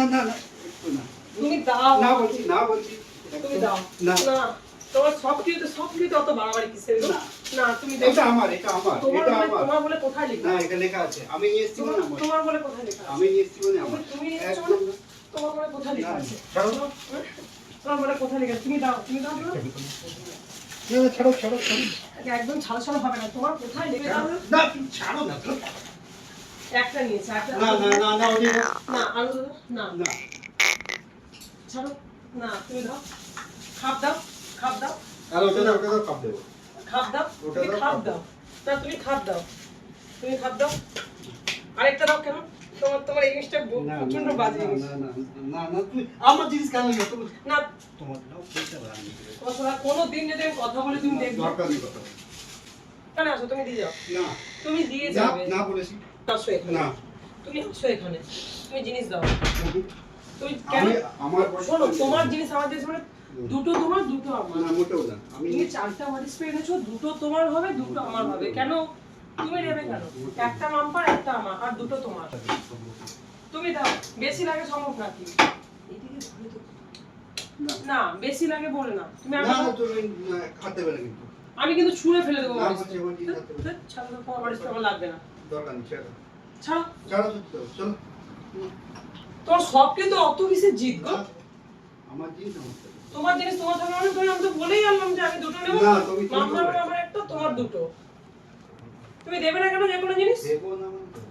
না না না তুমি দাও। না বলছি না বলছি। তুমি দাও। না। তোমার সব কিছু সব কিছু অত বাড়াবাড়ি কিসের না। তুমি এটা আমার এটা আমার এটা আমার। তোমার বলে কোথায় লেখা? না এটা লেখা আছে। আমি নিয়ে এসেছি তোমার মানে আমার তোমার বলে কোথায় লেখা আমি নিয়ে এসেছি মানে আমার। তুমি। তোমার বলে কোথায় লেখা আছে? ছাড়ো। তোমার- তোমার বলে কোথায় লেখা তুমি দাও তুমি দাও। না, ছাড়ো ছাড়ো ছাড়ো। একদম ছাড়া ছাড়া হবে না। তোমার কোথায় লেখা না ছাড়ো না। একটা নিয়েছে না না না না ওটা না আরও না। না। ছাড়ো। না তুমি দাও। খাপ দাও খাপ দাও। আর ওটা দাও, ওটা দাও কাপ দেবো। খাপ দাও। তুমি খাপ খাপ দাও। না তুমি খাপ দাও। তুমি খাপ দাও। আরেকটা দাও কেন? তোমার তোমার এই জিনিসটা প্রচণ্ড বাজে না, জিনিস। না, না, না, না, তুমি আমার জিনিস কেন নিও? তুমি- না। তোমার নাও, বলতে পারো কোনো দিন যদি আমি কথা বলে তুমি দেখবে। দরকার কথা। কেন আসো তুমি দিয়ে যাও। না, তুমি দিয়ে যাবে। না বলেছি। আসো এখানে। না। তুমি আসো এখানে। তুমি জিনিস দাও। তুমি কেন আমার শোনো তোমার জিনিস আমার জিনিস মানে দুটো তোমার দুটো আমার। না, মোটেও না। আমি তুমি চারটা ওয়ারিস পেয়ে এনেছো দুটো তোমার হবে দুটো আমার হবে। কেন? তুমি নেবে কেন? একটা মাম্পার একটা আমার আর দুটো তোমার। তুমি দাও। বেশি লাগে সম্ভব নাকি না। বেশি লাগে বলে না। তুমি তুমি, খাতে পারে কিন্তু। আমি কিন্তু ছুঁড়ে ফেলে দেবো ছাড়ো তো, তোমার বাড়িতে আমার লাগবে না। দরকার নেই, ছেড়ে। ছাড়ো। ছাড়ো, চলো। তোমার সব কিন্তু অত কিসের জিত গো। আমার জিনিস আমার তোমার জিনিস তোমার থাকলে মানে তুমি আমি তো বলেই আনলাম যে আমি দুটো নেব। না, তুমি তুমি মাম্মার আমার একটা তোমার দুটো। তুমি দেবে না কেন যে কোনো জিনিস? দেবো না মানে দেবো।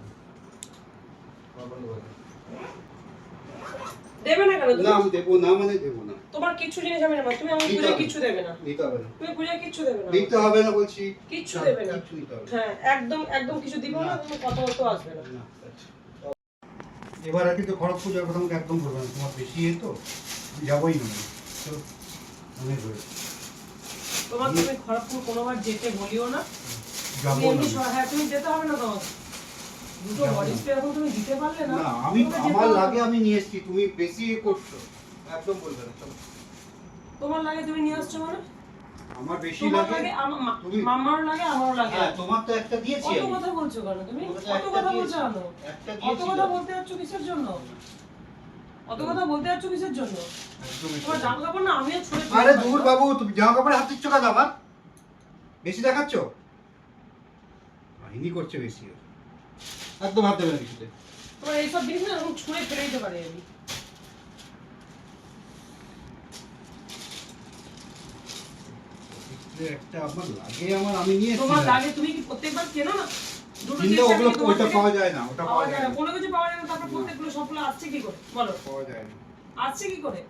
না কেন? না, আমি দেবো না মানে দেবো না। তোমার কিছু জিনিস আমি নেব তুমি আমাকে হবে। কিচ্ছু দেবে না। দিতে হবে না। তুমি পুজোয় কিচ্ছু দেবে না দিতে হবে না বলছি। কিচ্ছু না, দেবে না। কিচ্ছু দিতে হবে হ্যাঁ একদম একদম কিছু দিব না। তুমি কথা বলতে আসবে না। আচ্ছা। এবার আর কিন্তু খড়গ পূজার কথা আমাকে একদম বলবে না। তোমার বেশি ইয়ে তো যাবোই না। চলো অনেক হয়েছে তোমার তুমি খড়গপুর কোনোবার যেতে বলিও না। যাব না। হ্যাঁ তুমি যেতে হবে না তোমার দুটো বডি স্প্রে এখন তুমি দিতে পারলে না। না আমি আমার লাগে আমি নিয়ে এসেছি তুমি বেশি ইয়ে করছ। একদম বলবে না চলো। তোমার লাগে তুমি নিয়ে আসছো মানে? আমার বেশি লাগে লাগে মামারও আমারও লাগে। হ্যাঁ তোমার তো একটা দিয়েছি কত আমি। কথা বলছো কেন তুমি? কত কথা বলছো অত দিয়েছি কথা বলতে যাচ্ছ কিসের জন্য? অত কথা বলতে যাচ্ছ কিসের জন্য? তোমার জামা কাপড় না আমিও ছুঁড়ে ফেলে আরে দূর বাবু তুমি জামা কাপড়ে হাত দিচ্ছ কেন আমার বেশি দেখাচ্ছ? কাহিনী করছে বেশি। একদম হাত দেবে না কিছুতে। তোমার এইসব জিনিস না ছুঁড়ে ফেলে দিতে পারি আমি। একটা আমার লাগে আমার আমি নিয়ে তোমার লাগে তুমি কি প্রত্যেকবার কেনো না? কিন্তু ওগুলো ওটা পাওয়া যায় না ওটা পাওয়া পাওয়া যায় যায় না না। কোনো কিছু পাওয়া যায় না তারপর প্রত্যেকগুলো সবগুলো আসছে কি করে? বলো। পাওয়া যায় না। আসছে কি করে?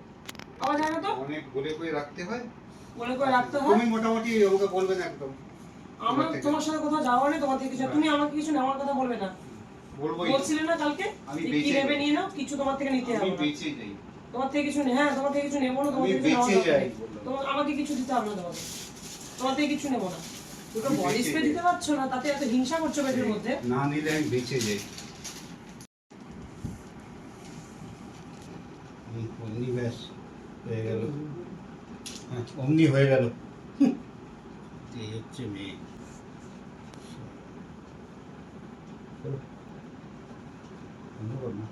পাওয়া যায় না তো? অনেক বলে করে রাখতে হয়। বলে করে রাখতে হয়। তুমি মোটামুটি আমাকে বলবে না একদম। আমার তোমার সাথে কোথাও যাওয়া নেই তোমার থেকে কিছু তুমি আমাকে কিছু নেওয়ার কথা বলবে না। বলছিলে না কালকে? কি নেবে নিয়ে নাও কিছু তোমার থেকে নিতে হবে না। বেঁচে যাই। তোমার থেকে কিছু নেই হ্যাঁ তোমার থেকে কিছু নেব না তোমার থেকে কিছু। তোমার আমাকে কিছু দিতে হবে না তোমাকে। তোমার থেকে কিছু নেব না। দুটো বডি স্প্রে দিতে পারছ না? তাতে এত হিংসা করছ পেটের মধ্যে? না নিলে আমি বেঁচে যাই। অমনি ব্যাস হয়ে গেল। হ্যাঁ অমনি হয়ে গেল। এই হচ্ছে মেয়ে। ধন্যবাদ মা।